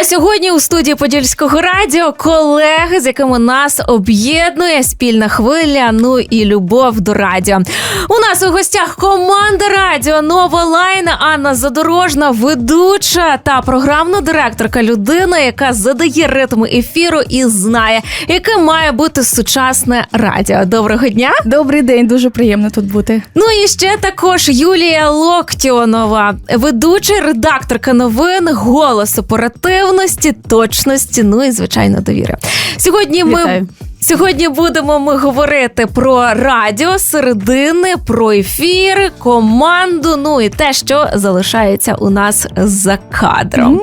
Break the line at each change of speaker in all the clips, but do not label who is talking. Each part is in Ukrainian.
а сьогодні у студії Подільського радіо колеги, з якими нас об'єднує спільна хвиля, ну і любов до радіо. У нас у гостях команда радіо Нова Лайна, Анна Задорожна, ведуча та програмна директорка, людина, яка задає ритм ефіру і знає, яке має бути сучасне радіо. Доброго дня!
Добрий день, дуже приємно тут бути.
Ну і ще також Юлія Локтіонова, ведуча редакторка новин, голос оперативності, точності, ну і звичайно довіри. Сьогодні ми.
Вітаю.
Сьогодні будемо ми говорити про радіо, середини, про ефір, команду, ну і те, що залишається у нас за кадром.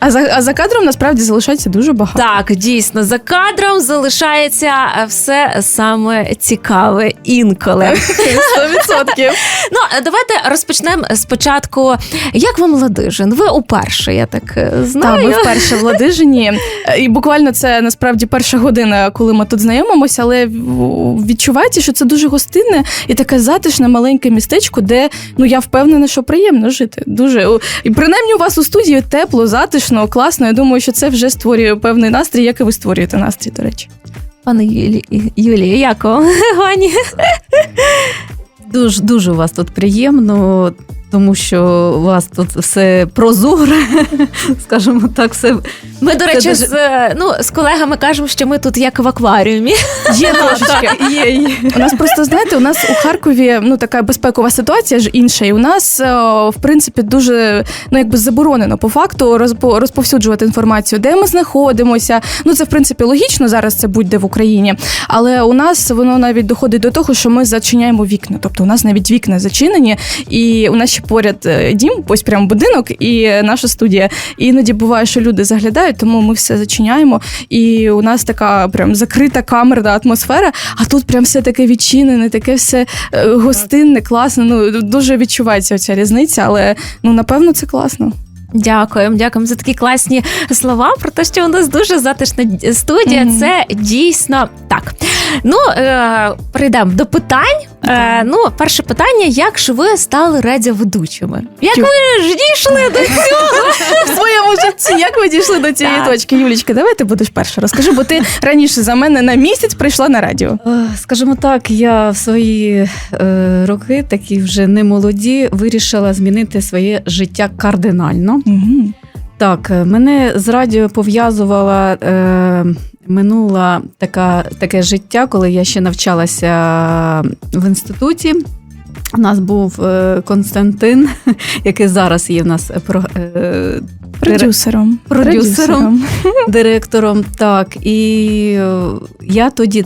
А за, а за кадром насправді залишається дуже багато.
Так, дійсно, за кадром залишається е, все саме цікаве інколи.
Сто відсотків.
Ну, давайте розпочнемо спочатку. Як вам Ладижин? Ви уперше, я так е,
Так,
знаю.
ми вперше в Ладижині. Е, І буквально це насправді перша година, коли ми тут знайомимося, але відчувається, що це дуже гостинне і таке затишне маленьке містечко, де ну я впевнена, що приємно жити. Дуже і принаймні у вас у студії тепло, затишно, класно. Я думаю, що це вже створює певний настрій, як і ви створюєте настрій, до речі.
Пане Юлі... Юлія, як вам? Гані?
Дуже дуже у вас тут приємно, тому що у вас тут все прозоре, скажімо так, все
Ми, до речі,
дуже-
з, е, ну, з колегами кажемо, що ми тут як в акваріумі.
Є трошечки.
є. є.
У нас просто знаєте, у нас у Харкові ну така безпекова ситуація ж інша. І у нас е, в принципі дуже ну якби заборонено по факту розпо- розповсюджувати інформацію, де ми знаходимося. Ну це в принципі логічно зараз. Це будь-де в Україні. Але у нас воно навіть доходить до того, що ми зачиняємо вікна. Тобто у нас навіть вікна зачинені, і у нас ще поряд е, дім, ось прям будинок і наша студія. І іноді буває, що люди заглядають, тому ми все зачиняємо. І у нас така прям закрита камерна атмосфера. А тут прям все таке відчинене, таке все е, гостинне, класне. Ну дуже відчувається ця різниця, але ну напевно це класно.
Дякуємо, дякуємо за такі класні слова про те, що у нас дуже затишна студія. студія.
Мгм.
Це дійсно так. Ну, е, перейдемо до питань. Е, ну, перше питання: як ж ви стали радіоведучими? Як
Чу.
ви ж дійшли до цього?
Як ви дійшли до цієї
Так.
точки? Юлічка, давай ти будеш перша. Розкажи, бо ти раніше за мене на місяць прийшла на радіо.
Е, Скажімо так, я в свої е, роки, такі вже не молоді, вирішила змінити своє життя кардинально.
Угу.
Так, е, мене з радіо пов'язувала е, минула така, таке життя, коли я ще навчалася в інституті. У нас був е, Константин, який зараз є в нас е, про, е,
Продюсером.
Продюсером. директором. Так, і я тоді,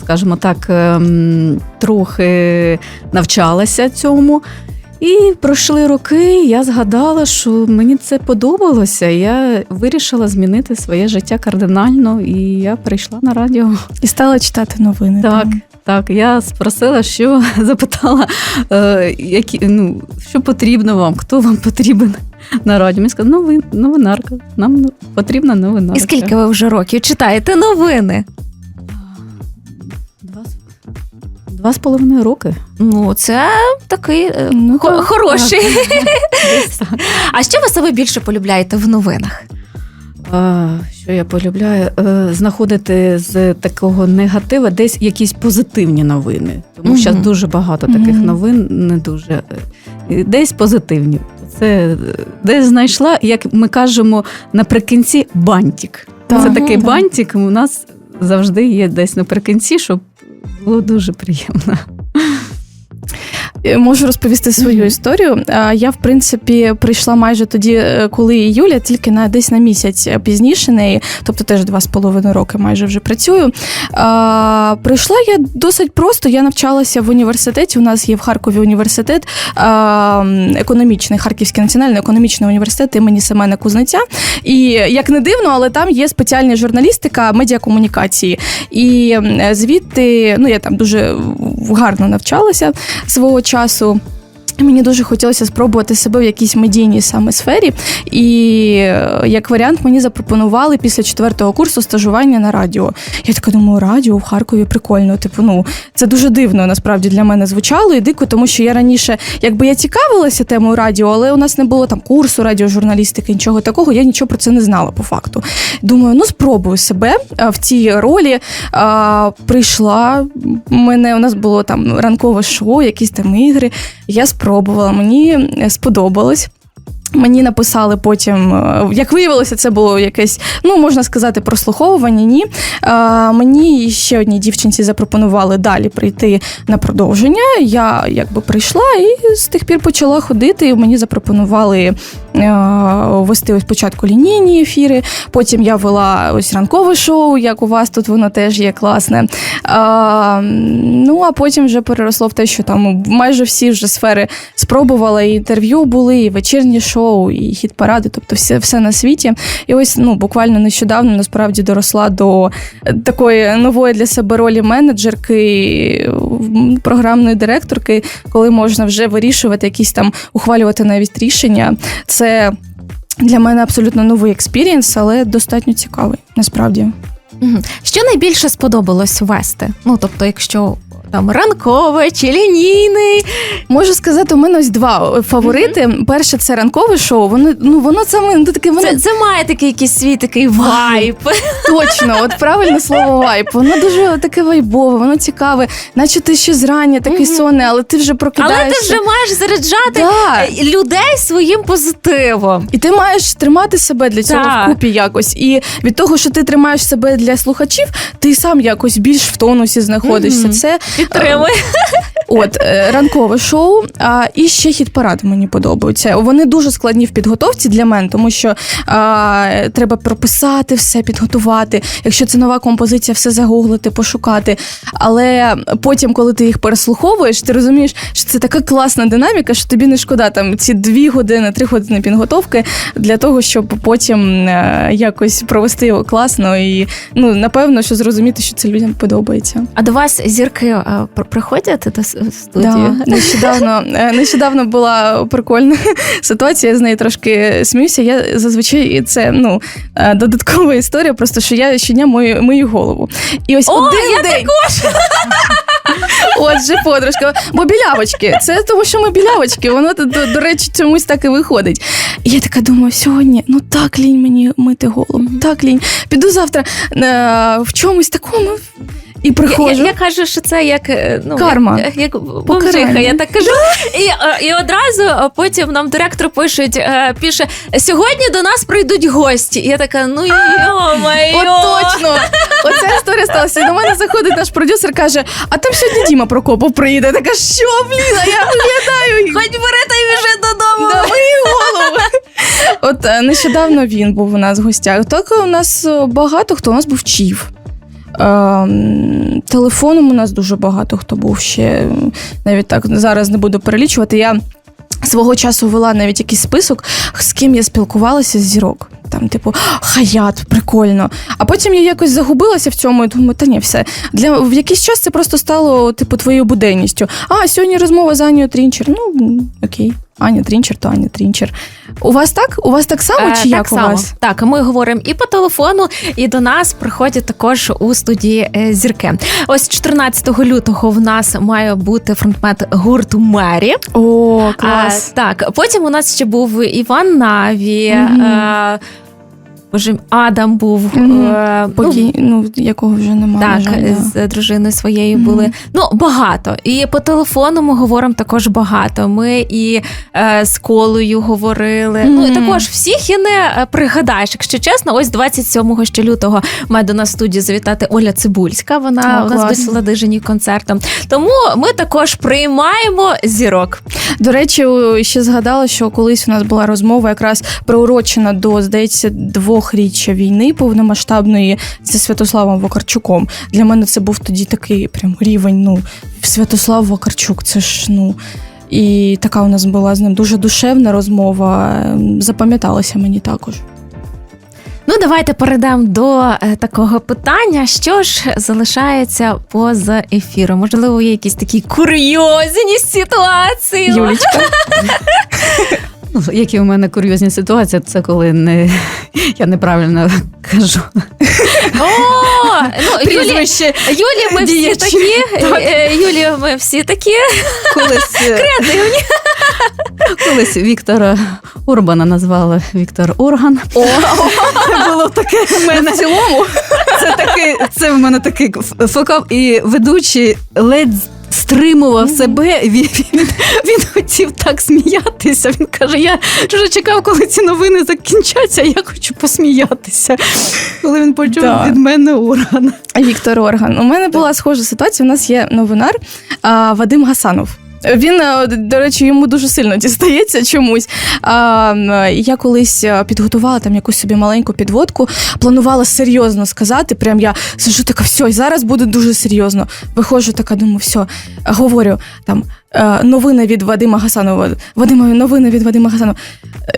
скажімо так, ем, трохи навчалася цьому. І пройшли роки, я згадала, що мені це подобалося. Я вирішила змінити своє життя кардинально, і я прийшла на радіо.
І стала читати новини.
Так,
там.
так. Я спросила, що запитала, е, які, ну, що потрібно вам, хто вам потрібен на радіо. Мені сказали, новин, новинарка. Нам потрібна новинарка.
І скільки ви вже років читаєте новини?
Два з половиною роки.
Ну, це такий е,
Ну,
хо-
так.
хороший. А що ви себе більше полюбляєте в новинах?
А, що я полюбляю? Е, знаходити з такого негатива десь якісь позитивні новини. Тому що
Мгм.
дуже багато таких
Мгм.
новин не дуже. е, Десь позитивні. Це е, десь знайшла, як ми кажемо наприкінці, бантик.
Так.
Це такий
Так.
бантик у нас завжди є десь наприкінці, щоб було дуже приємно.
Е, Можу розповісти свою
Мгм.
історію. Я, в принципі, прийшла майже тоді, е, коли і Юля, тільки на десь на місяць пізніше неї, тобто теж два з половиною роки майже вже працюю. А, Прийшла я досить просто. Я навчалася в університеті. У нас є в Харкові університет а, економічний, Харківський національний економічний університет імені Семена Кузнеця. І як не дивно, але там є спеціальна журналістика медіакомунікації. І звідти, ну я там дуже гарно навчалася свого часу. Мені дуже хотілося спробувати себе в якійсь медійній саме сфері. І е, як варіант мені запропонували після четвертого курсу стажування на радіо. Я така думаю, радіо в Харкові прикольно. Типу, ну це дуже дивно насправді для мене звучало і дико, тому що я раніше, якби я цікавилася темою радіо, але у нас не було там курсу радіожурналістики, нічого такого. Я нічого про це не знала по факту. Думаю, ну спробую себе в цій ролі. А, прийшла мене. У нас було там ранкове шоу, якісь там ігри. Я спробувала, мені е, сподобалось. Мені написали потім, е, як виявилося, це було якесь, ну можна сказати, прослуховування. Ні. А, мені ще одній дівчинці запропонували далі прийти на продовження. Я якби прийшла і з тих пір почала ходити. Мені запропонували е, вести ось спочатку лінійні ефіри. Потім я вела ось ранкове шоу, як у вас тут воно теж є класне. А, ну а потім вже переросло в те, що там майже всі вже сфери спробувала. І інтерв'ю були, і вечірні шоу, і хіт паради, тобто все, все на світі. І ось ну буквально нещодавно насправді доросла до е, такої нової для себе ролі менеджерки, програмної директорки, коли можна вже вирішувати якісь там ухвалювати навіть рішення. Це для мене абсолютно новий експірієнс, але достатньо цікавий, насправді.
Що найбільше сподобалось вести? Ну тобто, якщо там ранкове чи лінійний,
Можу сказати, у мене ось два е, фаворити. Перше, це ранкове шоу. Воно ну воно саме ну, таке воно
це, це має такий якийсь свій такий вайб.
точно, от правильне слово вайб. Воно дуже таке вайбове, воно цікаве, наче ти ще зрання, такий
Мгм.
сонний, але ти вже
Але
прокидаєшся.
ти вже маєш заряджати
Да.
е, людей своїм позитивом.
І ти маєш тримати себе для цього
Так.
вкупі якось. І від того, що ти тримаєш себе для слухачів, ти сам якось більш в тонусі знаходишся.
Мгм.
Це
Підтримуй.
От е, ранкове шоу, а і ще хіт парад мені подобаються. Вони дуже складні в підготовці для мене, тому що а, треба прописати все, підготувати. Якщо це нова композиція, все загуглити, пошукати. Але потім, коли ти їх переслуховуєш, ти розумієш, що це така класна динаміка, що тобі не шкода там ці дві години, три години підготовки для того, щоб потім е, якось провести його класно і ну напевно, що зрозуміти, що це людям подобається.
А до вас зірки е, пр- приходять до студію?
Да, нещодавно, е, нещодавно була прикольна ситуація, я з неї трошки сміюся. Я зазвичай це ну е, додаткова історія, просто що я щодня мою, мию голову. І ось
О,
один
я
день. Отже, подружка, бо білявочки. Це тому, що ми білявочки, воно до, до речі, чомусь так і виходить. І я така думаю, сьогодні ну так лінь мені мити голову, так лінь. Піду завтра е, в чомусь такому. І приходжу.
я, я кажу, що це як е, ну,
Карма.
як, як бомжиха, я так кажу. І, е, і одразу потім нам директор пишуть, е, пише: сьогодні до нас прийдуть гості. І я така, ну йо-моє.
От точно! Оця історія сталася. І до мене заходить наш продюсер, каже: а там сьогодні Діма Прокопов приїде. Я Така, що, блін, а я виглядаю.
Хоч бери та й біжи додому.
Да, мої голову. От нещодавно він був у нас в гостях. Так у нас багато хто у нас був чів. Ем, телефоном у нас дуже багато хто був ще. Навіть так зараз не буду перелічувати. Я свого часу вела навіть якийсь список, з ким я спілкувалася з зірок. Там, типу, хаят, прикольно. А потім я якось загубилася в цьому і думаю, та ні, все. Для в якийсь час це просто стало, типу, твоєю буденністю. А, сьогодні розмова з Анією Трінчер. Ну, окей. Аня Трінчер, то Аня Трінчер. У вас так? У вас так само
Е,
чи
так
як
само.
вас?
Так, ми говоримо і по телефону, і до нас приходять також у студії е, зірки. Ось 14 лютого в нас має бути фронтмет гурту Мері.
О, клас.
Е, так, потім у нас ще був Іван Наві.
Мгм.
Е, Боже, Адам був.
Мгм.
е, ну,
ну, якого вже немає.
так,
жаль, да.
з дружиною своєю
Мгм.
були. Ну, багато. І по телефону ми говоримо також багато. Ми і е, з колою говорили. Ну і також всіх і не е, пригадаєш. Якщо чесно, ось 27 ще лютого має до нас в студії завітати Оля Цибульська. Вона
О,
у нас висіла дижині концертом. Тому ми також приймаємо зірок.
До речі, ще згадала, що колись у нас була розмова якраз приурочена до, здається, двохріччя війни повномасштабної зі Святославом Вакарчуком. Для мене це був тоді такий прям рівень. Ну, Святослав Вакарчук, це ж ну. І така у нас була з ним дуже душевна розмова. Запам'яталася мені також.
Ну, давайте перейдемо до е, такого питання. Що ж залишається поза ефіром? Можливо, є якісь такі курйозні ситуації.
Юлічка.
Які у мене курйозні ситуації, це коли не, я неправильно кажу.
О, ну, Юлі, Юлі, ми всі такі. Е, Юлі, ми всі такі
колись, е,
креативні.
колись Віктора Урбана назвали Віктор Орган.
О,
Було таке в мене.
в цілому.
Це такий, це в мене такий фокап, і ведучий ледь стримував себе. Він, він, він хотів так сміятися. Він каже: я вже чекав, коли ці новини закінчаться, я хочу посміятися. Коли він почув
Да.
від мене орган.
Віктор Орган. У мене була схожа ситуація. У нас є новинар а, Вадим Гасанов. Він, е, до речі, йому дуже сильно дістається чомусь. Я колись е, підготувала там якусь собі маленьку підводку, планувала серйозно сказати. Прям я сижу така, все, зараз буде дуже серйозно. Виходжу така, думаю, все, говорю там. е, Новини від Вадима Гасанова. Вадима, новини від Вадима Гасанова.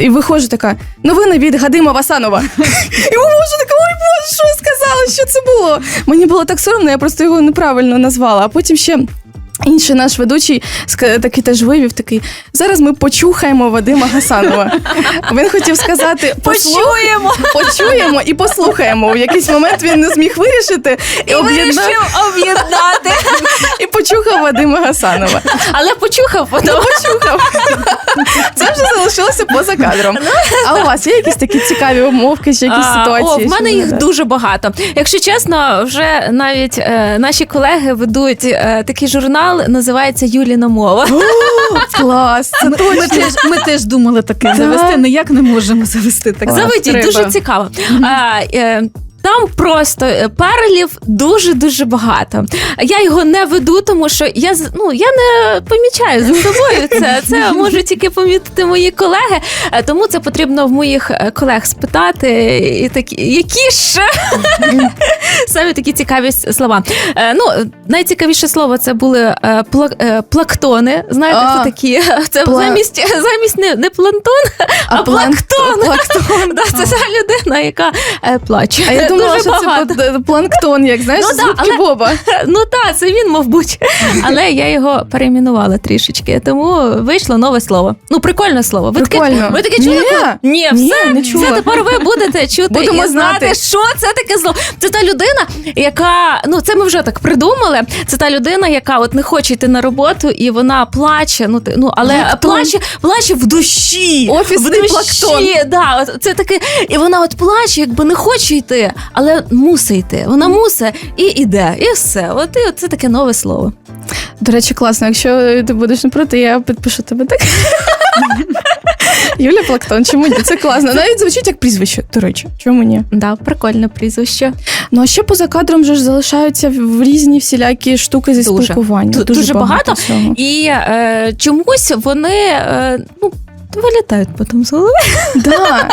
І виходжу така: новини від Гадима Васанова. І можу така, ой боже, що сказала? Що це було? Мені було так соромно, я просто його неправильно назвала. А потім ще. Інший наш ведучий такий теж вивів такий. Зараз ми почухаємо Вадима Гасанова. Він хотів сказати
Почуємо.
почуємо і послухаємо. В якийсь момент він не зміг вирішити і,
І об'єднати.
і почухав Вадима Гасанова.
Але почухав потім.
Почухав. Це вже залишилося поза кадром. А у вас є якісь такі цікаві умовки чи якісь
А,
ситуації?
О, в
що
мене
ви
їх
нагадаєте?
дуже багато. Якщо чесно, вже навіть е, наші колеги ведуть е, такий журнал, називається Юліна мова.
О, клас, це
Ми, ми, теж, ми теж думали таке завести, ніяк не можемо завести таке.
Заведіть, дуже цікаво. А, е, там просто е, перелів дуже дуже багато. Я його не веду, тому що я ну я не помічаю за собою це. Це можуть тільки помітити мої колеги. Е, Тому це потрібно в моїх е, колег спитати, і такі які ж саме такі цікаві слова. Ну найцікавіше слово це були пла- плактони. Знаєте, хто такі? Це замість замість не, не планктон, а, планктон. Це та людина, яка плаче.
Думала,
Дуже
що
багато.
це планктон, як знаєш,
Ну
з губки
але-
Боба.
Ну так, це він, мов бути. Але я його перейменувала трішечки, тому вийшло нове слово. Ну, прикольне слово. Ви таке,
Прикольно.
ви таке чули?
Ні.
Ні,
Ні,
все,
не чула.
все тепер ви будете чути
Будемо
і знати,
знати.
що це таке слово. Це та людина, яка ну це ми вже так придумали. Це та людина, яка от не хоче йти на роботу, і вона плаче. Ну ти ну але
Плактон.
плаче, плаче в душі.
Офісний
в душі,
плактон.
Да, от це таке, і вона от плаче, якби не хоче йти, але мусить йти. Вона мусить і іде, і все. От і це таке нове слово.
До речі, класно. Якщо ти будеш не проти, я підпишу тебе так. Юля Плактон, чому ні? Це класно. Навіть звучить як прізвище, до речі. Чому ні?
Да, прикольне прізвище.
Ну а ще поза кадром же ж залишаються в різні всілякі штуки зі
Дуже.
спілкування.
Ду- дуже багато.
всього.
І е, чомусь вони е, ну, вилітають потім з голови.
Да.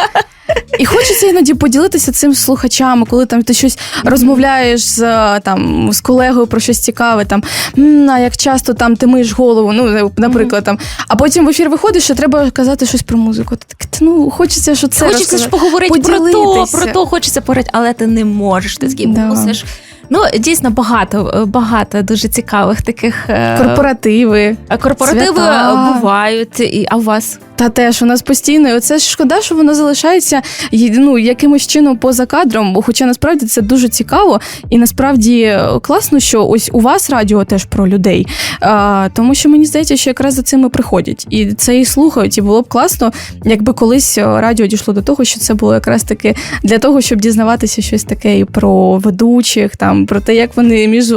І хочеться іноді поділитися цим з слухачами, коли там ти щось розмовляєш з е, там з колегою про щось цікаве, там «М, а як часто там ти миєш голову, ну наприклад, там, а потім в ефір виходиш, що треба казати щось про музику. Ти так, ну хочеться, що це
хочеться ж
розказати.
поговорити про то, про то хочеться поговорити, але ти не можеш. Ти такий
Да.
мусиш. Ну, дійсно, багато, багато дуже цікавих таких е,
корпоративи.
е, корпоративи
свята.
бувають. І, а у вас?
Та теж у нас постійно. І Оце шкода, що воно залишається ну, якимось чином поза кадром, бо хоча насправді це дуже цікаво, і насправді е, класно, що ось у вас радіо теж про людей. А, тому що мені здається, що якраз за цим і приходять. І це і слухають. І було б класно, якби колись радіо дійшло до того, що це було якраз таки для того, щоб дізнаватися щось таке і про ведучих, там про те, як вони між,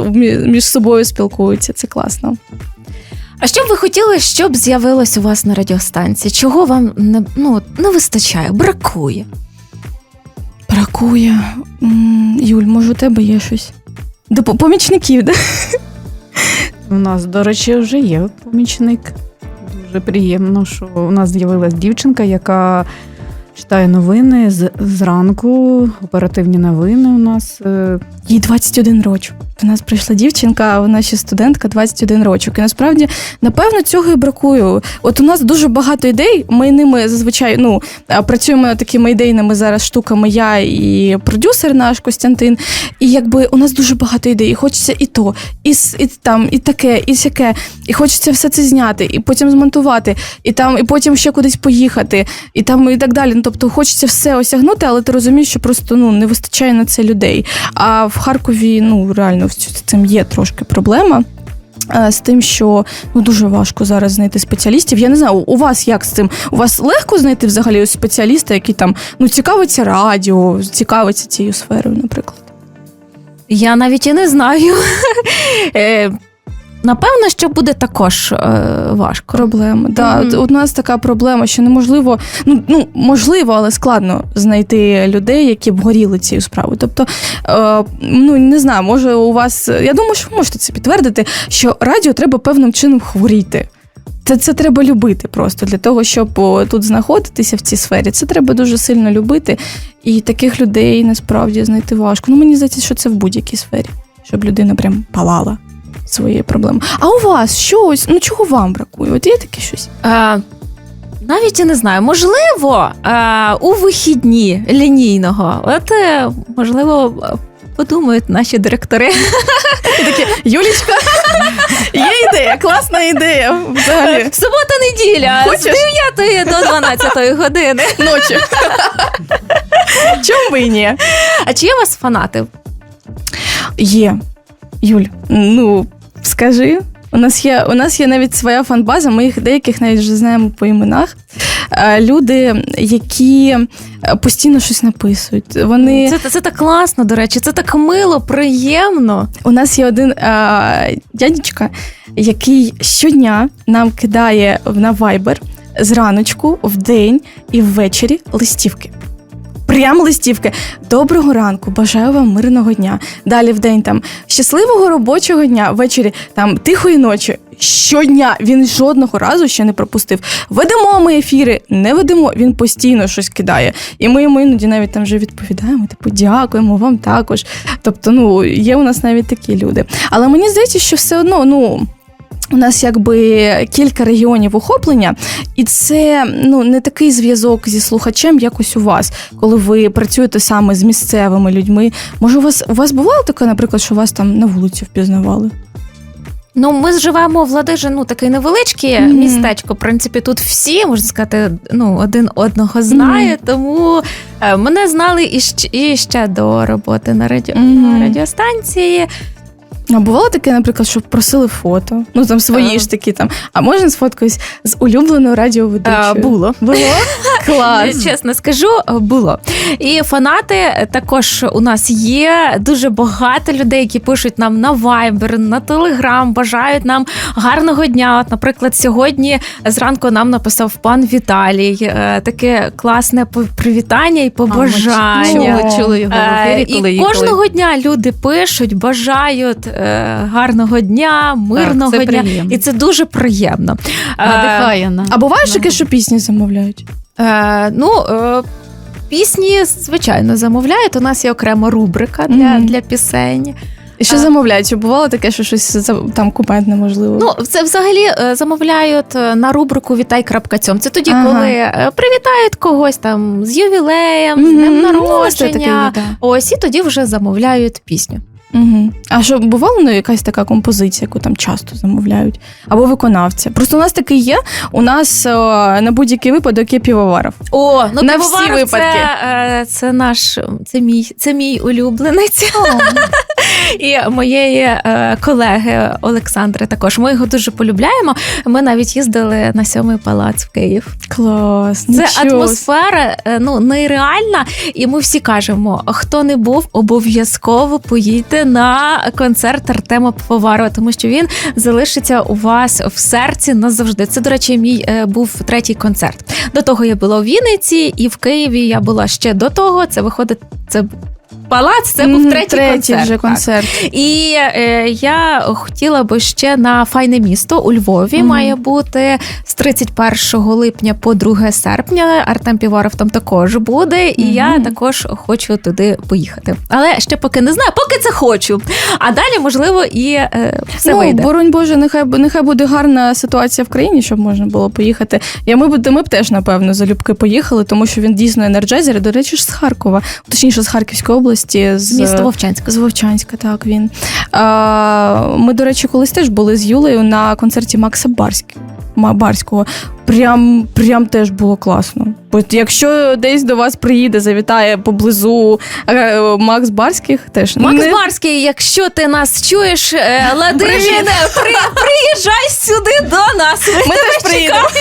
між собою спілкуються. Це класно.
А що б ви хотіли, щоб з'явилось у вас на радіостанції? Чого вам не, ну, не вистачає, бракує?
Бракує. Юль, може, у тебе є щось? Допо- помічників, да?
У нас, до речі, вже є помічник. Дуже приємно, що у нас з'явилась дівчинка, яка читає новини з, зранку. Оперативні новини у нас. е,
Їй 21 рочок. До нас прийшла дівчинка, вона ще студентка, 21 рочок. І насправді, напевно, цього і бракує. От у нас дуже багато ідей. Ми ними зазвичай ну працюємо над такими ідейними зараз штуками. Я і продюсер наш Костянтин. І якби у нас дуже багато ідей. І хочеться і то, і, і там, і таке, і сяке. І хочеться все це зняти, і потім змонтувати, і там, і потім ще кудись поїхати, і там і так далі. Ну, тобто хочеться все осягнути, але ти розумієш, що просто ну не вистачає на це людей. А в Харкові ну реально з цим є трошки проблема. е, З тим, що ну дуже важко зараз знайти спеціалістів. Я не знаю, у вас як з цим? У вас легко знайти взагалі ось спеціаліста, який там ну цікавиться радіо, цікавиться цією сферою, наприклад.
Я навіть і не знаю. Напевно, що буде також е, важко.
Проблема. Да, от у нас така проблема, що неможливо, ну, ну можливо, але складно знайти людей, які б горіли цією справою. Тобто, е, ну не знаю, може у вас. Я думаю, що ви можете це підтвердити, що радіо треба певним чином хворіти. Це, це треба любити просто для того, щоб о, тут знаходитися в цій сфері. Це треба дуже сильно любити. І таких людей насправді знайти важко. Ну мені здається, що це в будь-якій сфері, щоб людина прям палала своєю проблемою. А у вас щось? Ну чого вам бракує? От є таке щось?
Е, навіть я не знаю, можливо, е, у вихідні лінійного, от е, можливо, подумають наші директори.
І такі, Юлічка, є ідея, класна ідея. Взагалі.
Субота неділя
Хочеш?
з 9 до 12 години.
Ночі. Чому і ні?
А чи є у вас фанати?
Є. Юль, ну скажи. У нас є у нас є навіть своя фанбаза, ми їх деяких навіть вже знаємо по іменах. Люди, які е, постійно щось написують. Вони
Це, це так класно, до речі, це так мило, приємно.
У нас є один е, дядечка, який щодня нам кидає на Viber зраночку, в день і ввечері листівки. Прям листівки. Доброго ранку, бажаю вам мирного дня. Далі в день там щасливого робочого дня, ввечері там тихої ночі. Щодня він жодного разу ще не пропустив. Ведемо ми ефіри, не ведемо. Він постійно щось кидає. І ми йому іноді навіть там вже відповідаємо. Типу, дякуємо вам також. Тобто, ну є у нас навіть такі люди. Але мені здається, що все одно, ну. У нас якби кілька регіонів охоплення, і це ну не такий зв'язок зі слухачем, як ось у вас, коли ви працюєте саме з місцевими людьми. Може, у вас у вас бувало таке, наприклад, що вас там на вулиці впізнавали?
Ну, ми живемо в Ладижі, ну таке невеличке
Мгм.
містечко. В принципі, тут всі можна сказати, ну один одного знає. Тому е, мене знали і ще, і ще до роботи на радіо
Мгм.
на радіостанції.
А бувало таке, наприклад, що просили фото, ну там свої
Е.
ж такі там. А можна сфоткаюсь з улюбленою радіоведучою?
Е, було.
Було? Клас.
Чесно скажу, було. І фанати також у нас є дуже багато людей, які пишуть нам на Viber, на Telegram, бажають нам гарного дня. От, наприклад, сьогодні зранку нам написав пан Віталій е, таке класне привітання і побажання.
чула.
Чули його в
Е,
ефірі, коли
і кожного дня люди пишуть, бажають е, гарного дня, мирного
це
дня.
приємно.
І це дуже приємно. Е,
надихає на
А буває таке, що пісні замовляють?
Е, ну, е, пісні, звичайно, замовляють. У нас є окрема рубрика для,
Мгм.
для пісень.
І що замовляють? Чи бувало таке, що щось там кумедне можливо?
Ну, це взагалі е, замовляють е, на рубрику Вітай.цьом. Це тоді,
Ага.
коли е, привітають когось там з ювілеєм, з
Ну, ось таке
народження.
да.
Ось і тоді вже замовляють пісню.
Угу. А що бувало ну, якась така композиція, яку там часто замовляють? Або виконавця? Просто у нас такий є. У нас о, на будь-який випадок є півоваров.
О, ну
На всі
це,
випадки.
е, це наш це мій, це мій улюбленець. І моєї е, колеги Олександри також. Ми його дуже полюбляємо. Ми навіть їздили на сьомий палац в Київ.
Клас.
Це
нічого.
атмосфера е, ну нереальна. І ми всі кажемо: хто не був, обов'язково поїдьте на концерт Артема Пивоварова, тому що він залишиться у вас в серці назавжди. Це, до речі, мій е, був третій концерт. До того я була у Вінниці і в Києві я була ще до того. Це виходить, це палац. Це був третій,
третій
концерт.
вже
так.
концерт.
І е, я хотіла би ще на файне місто у Львові
Мгм.
має бути з 31 липня по 2 серпня. Артем Піваров там також буде, і
Мгм.
я також хочу туди поїхати. Але ще поки не знаю, поки це хочу. А далі, можливо, і е, все
ну,
вийде.
боронь Боже, нехай нехай буде гарна ситуація в країні, щоб можна було поїхати. Я ми б ми б теж напевно залюбки поїхали, тому що він дійсно енерджайзер. До речі, ж з Харкова, точніше з Харківської області, з
міста Вовчанська.
З Вовчанська, так він. Ми, до речі, колись теж були з Юлею на концерті Макса Барськ... Барського. Прям, прям теж було класно. Бо якщо десь до вас приїде, завітає поблизу е, Макс Барських, теж
Макс
не-
Барський, якщо ти нас чуєш, е, Ладижине, при, приїжджай сюди до нас. Ми,
Ми теж приїдемо.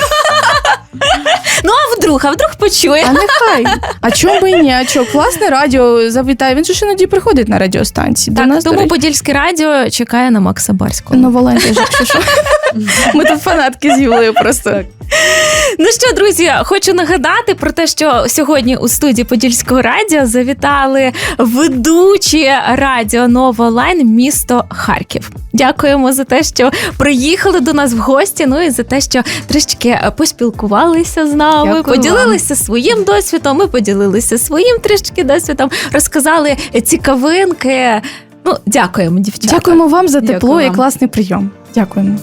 Ну а вдруг, а вдруг почує.
А нехай. А чому би і ні? А чого? Класне радіо завітає. Він же ж іноді приходить на радіостанції. До
Так,
нас,
тому
до речі,
Подільське радіо чекає на Макса Барського.
Новолань теж, якщо що. Ми тут фанатки з Юлею просто.
Ну що, друзі, хочу нагадати про те, що сьогодні у студії Подільського радіо завітали ведучі радіо Нова Лайн місто Харків. Дякуємо за те, що приїхали до нас в гості. Ну і за те, що трішки поспілкувалися з нами,
Дякую
поділилися своїм досвідом. Ми поділилися своїм трішки досвідом, розказали цікавинки. Ну, дякуємо, дівчата.
Дякуємо вам за тепло
Дякую
і
вам.
класний прийом. Дякуємо.